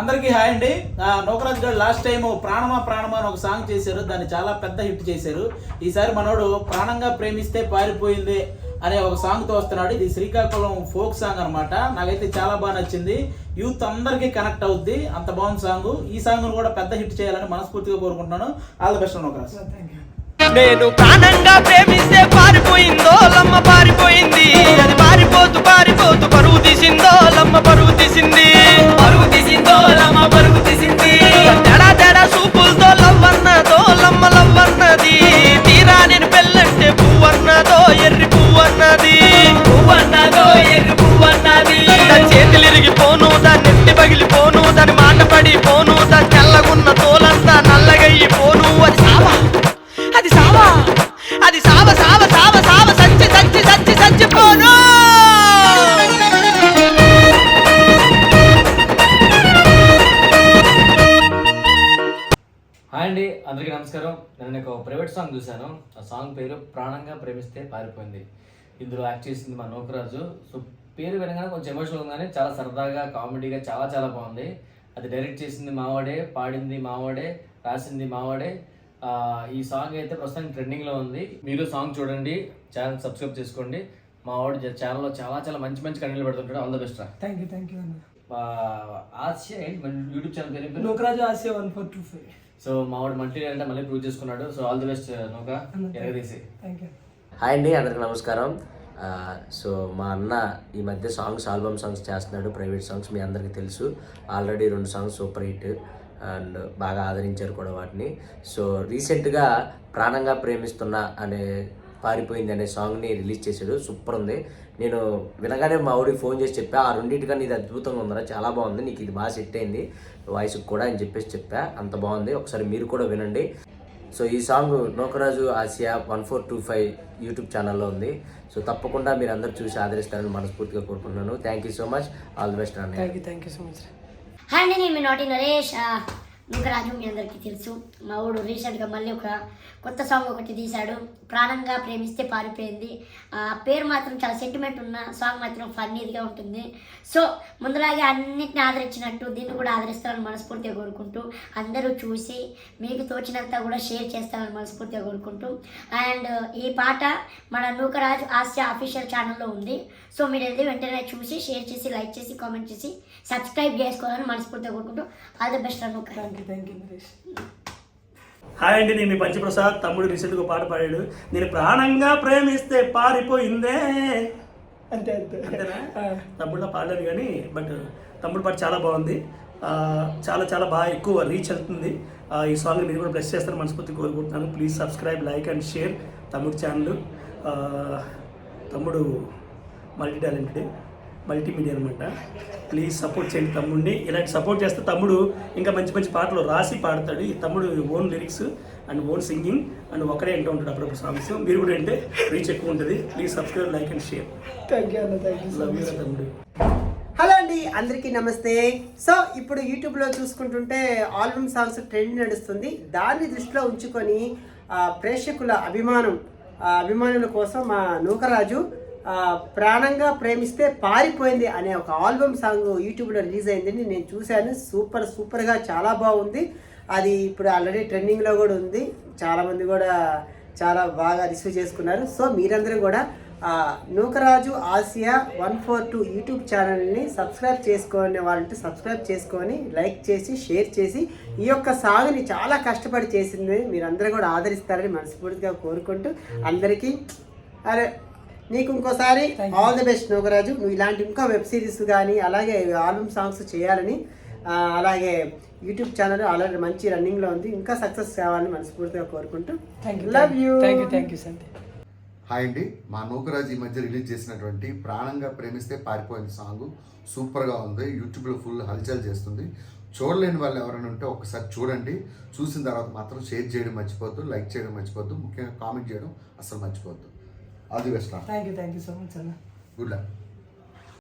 అందరికీ హాయ్ అండి. నోకరాజ్ గారు లాస్ట్ టైం ప్రాణమా ప్రాణమా అని ఒక సాంగ్ చేశారు. దాన్ని చాలా పెద్ద హిట్ చేశారు. ఈసారి మనోడు ప్రాణంగా ప్రేమిస్తే పారిపోయింది అనే ఒక సాంగ్తో వస్తున్నాడు. ఇది శ్రీకాకుళం ఫోక్ సాంగ్ అన్నమాట. నాకైతే చాలా బాగా నచ్చింది. యూత్ అందరికీ కనెక్ట్ అవుద్ది. అంత బాగుంది సాంగ్. ఈ సాంగ్ కూడా పెద్ద హిట్ చేయాలని మనస్ఫూర్తిగా కోరుకుంటున్నాను. All the best Nookaraj. నేను ప్రాణంగా ప్రేమి నమస్కారం. నేను ఒక ప్రైవేట్ సాంగ్ చూశాను. ఆ సాంగ్ పేరు ప్రాణంగా ప్రేమిస్తే పారిపోయింది. ఇందులో యాక్ట్ చేసింది మా నోకరాజు. సో పేరు వినగానే కొంచెం ఎమోషనల్ ఉందని చాలా సరదాగా కామెడీగా చాలా చాలా బాగుంది. అది డైరెక్ట్ చేసింది మావాడే పాడింది మావాడే రాసింది మావాడే. ఈ సాంగ్ అయితే ప్రస్తుతం ట్రెండింగ్లో ఉంది. మీరు సాంగ్ చూడండి ఛానల్ సబ్స్క్రైబ్ చేసుకోండి. మా వాడు ఛానల్లో చాలా చాలా మంచి మంచి కంటెంట్ పెడుతుంటాడు. ఆల్ ద బెస్ట్ రా. థ్యాంక్ యూ థ్యాంక్ యూ అన్న. ఆసియా ఏంటి? యూట్యూబ్ ఛానల్ పేరు? Lokaraju Asia one four two five. So మావాడు మల్టీ అంటే మళ్ళీ ప్రూవ్ చేసుకున్నాడు. సో ఆల్ ది బెస్ట్ నౌక. ఎరగదీసి హాయ్ అండి అందరికి నమస్కారం. సో మా అన్న ఈ మధ్య సాంగ్స్ ఆల్బమ్ సాంగ్స్ చేస్తున్నాడు ప్రైవేట్ సాంగ్స్ మీ అందరికీ తెలుసు. ఆల్రెడీ రెండు సాంగ్స్ సూపర్ హిట్ అండ్ బాగా ఆదరించారు కూడా వాటిని. సో రీసెంట్గా ప్రాణంగా ప్రేమిస్తున్నా అనే పారిపోయింది అనే సాంగ్ని రిలీజ్ చేశాడు. సూపర్ ఉంది. నేను వినగానే మా ఊడికి ఫోన్ చేసి చెప్పా ఆ రెండింటికన్నా ఇది అద్భుతంగా ఉందరా చాలా బాగుంది నీకు ఇది బాగా సెట్ అయింది వాయిస్కి కూడా అని చెప్పేసి చెప్పా. అంత బాగుంది ఒకసారి మీరు కూడా వినండి. సో ఈ song Nookaraju Asia one four two five YouTube ఛానల్లో ఉంది. సో తప్పకుండా మీరు అందరూ చూసి ఆదరిస్తారని మనస్ఫూర్తిగా కోరుకుంటున్నాను. Thank you so much all the best అన్నయ్య thank you thank you so much hi అండి నేను మీ నోటి నరేష్ ఆ, నూకరాజు మీ అందరికీ తెలుసు. మా ఊడు రీసెంట్గా మళ్ళీ ఒక కొత్త సాంగ్ ఒకటి తీశాడు. ప్రాణంగా ప్రేమిస్తే పారిపోయింది. ఆ పేరు మాత్రం చాలా సెంటిమెంట్ ఉన్న సాంగ్ మాత్రం ఫన్నీగా ఉంటుంది. సో ముందులాగే అన్నిటిని ఆదరించినట్టు దీన్ని కూడా ఆదరిస్తారని మనస్ఫూర్తిగా కోరుకుంటూ అందరూ చూసి మీకు తోచినంత కూడా షేర్ చేస్తారని మనస్ఫూర్తిగా కోరుకుంటూ. అండ్ ఈ పాట మన నూకరాజు ఆస్య అఫీషియల్ ఛానల్లో ఉంది. సో మీరు వెళ్ళి వెంటనే చూసి షేర్ చేసి లైక్ చేసి కామెంట్ చేసి సబ్స్క్రైబ్ చేసుకోవాలని మనస్ఫూర్తిగా కోరుకుంటూ. All the best Nookaraju. Thank you thank you Naresh hi అండి నేను మీ పంచప్రసాద్. తమ్ముడు రీసెంట్గా పాట పాడాడు. నేను ప్రాణంగా ప్రేమిస్తే పారిపోయిందే. అంతే అంతే. అంతేనా? తమ్ముడులో పాడలేదు కానీ బట్ తమ్ముడు పాట చాలా బాగుంది. చాలా చాలా బాగా ఎక్కువ రీచ్ వెళ్తుంది. ఆ, ఈ సాంగ్ మీరు కూడా బ్లెస్ చేస్తారని మనస్ఫూర్తి కోరుకుంటున్నాను. Please subscribe like and share తమ్ముడు ఛానల్ తమ్ముడు మల్టీ టాలెంటెడ్. మల్టీమీడియా అనమాట ప్లీజ్ సపోర్ట్ చేయండి తమ్ముడిని. ఇలాంటి సపోర్ట్ చేస్తే తమ్ముడు ఇంకా మంచి మంచి పాటలు రాసి పాడతాడు. ఈ తమ్ముడు own lyrics and own singing and ఒకడే వింటూ ఉంటాడు అప్పుడప్పుడు సాంగ్స్ మీరు కూడా వింటే రీచ్ ఎక్కువ ఉంటుంది. Please subscribe like and share thank you అన్న thank you so love you much తమ్ముడు. హలో అండి అందరికీ నమస్తే. సో ఇప్పుడు యూట్యూబ్లో చూసుకుంటుంటే ఆల్బమ్ సాంగ్స్ ట్రెండ్ నడుస్తుంది. దాన్ని దృష్టిలో ఉంచుకొని ప్రేక్షకుల అభిమానం అభిమానుల కోసం మా నూకరాజు ప్రాణంగా ప్రేమిస్తే పారిపోయింది అనే ఒక ఆల్బమ్ సాంగ్ యూట్యూబ్లో రిలీజ్ అయిందని నేను చూశాను. సూపర్ సూపర్గా చాలా బాగుంది. అది ఇప్పుడు ఆల్రెడీ ట్రెండింగ్లో కూడా ఉంది. చాలామంది కూడా చాలా బాగా రిసీవ్ చేసుకున్నారు. సో మీరందరూ కూడా Nukaraju Asia one four two YouTube ఛానల్ని సబ్స్క్రైబ్ చేసుకునే వాళ్ళంటే సబ్స్క్రైబ్ చేసుకొని లైక్ చేసి షేర్ చేసి ఈ యొక్క సాగుని చాలా కష్టపడి చేసింది మీరందరూ కూడా ఆదరిస్తారని మనస్ఫూర్తిగా కోరుకుంటూ అందరికీ అరే నీకు ఇంకోసారి ఆల్ ది బెస్ట్ నూకరాజు నువ్వు ఇలాంటి ఇంకా వెబ్ సిరీస్ కానీ అలాగే ఆల్బమ్ సాంగ్స్ చేయాలని అలాగే యూట్యూబ్ ఛానల్ ఆల్రెడీ మంచి రన్నింగ్లో ఉంది. ఇంకా సక్సెస్ కావాలని మనస్ఫూర్తిగా కోరుకుంటూ love you. Thank you thank you సంతే hi అండి. మా నూకరాజ్ ఈ మధ్య రిలీజ్ చేసినటువంటి ప్రాణంగా ప్రేమిస్తే పారిపోయిన సాంగ్ సూపర్గా ఉంది. యూట్యూబ్లో ఫుల్ హల్చల్ చేస్తుంది. చూడలేని వాళ్ళు ఎవరైనా ఉంటే ఒకసారి చూడండి. చూసిన తర్వాత మాత్రం షేర్ చేయడం మర్చిపోద్దు లైక్ చేయడం మర్చిపోద్దు ముఖ్యంగా కామెంట్ చేయడం అసలు మర్చిపోద్దు all the best thank you thank you so much అన్న గుడ్ లక్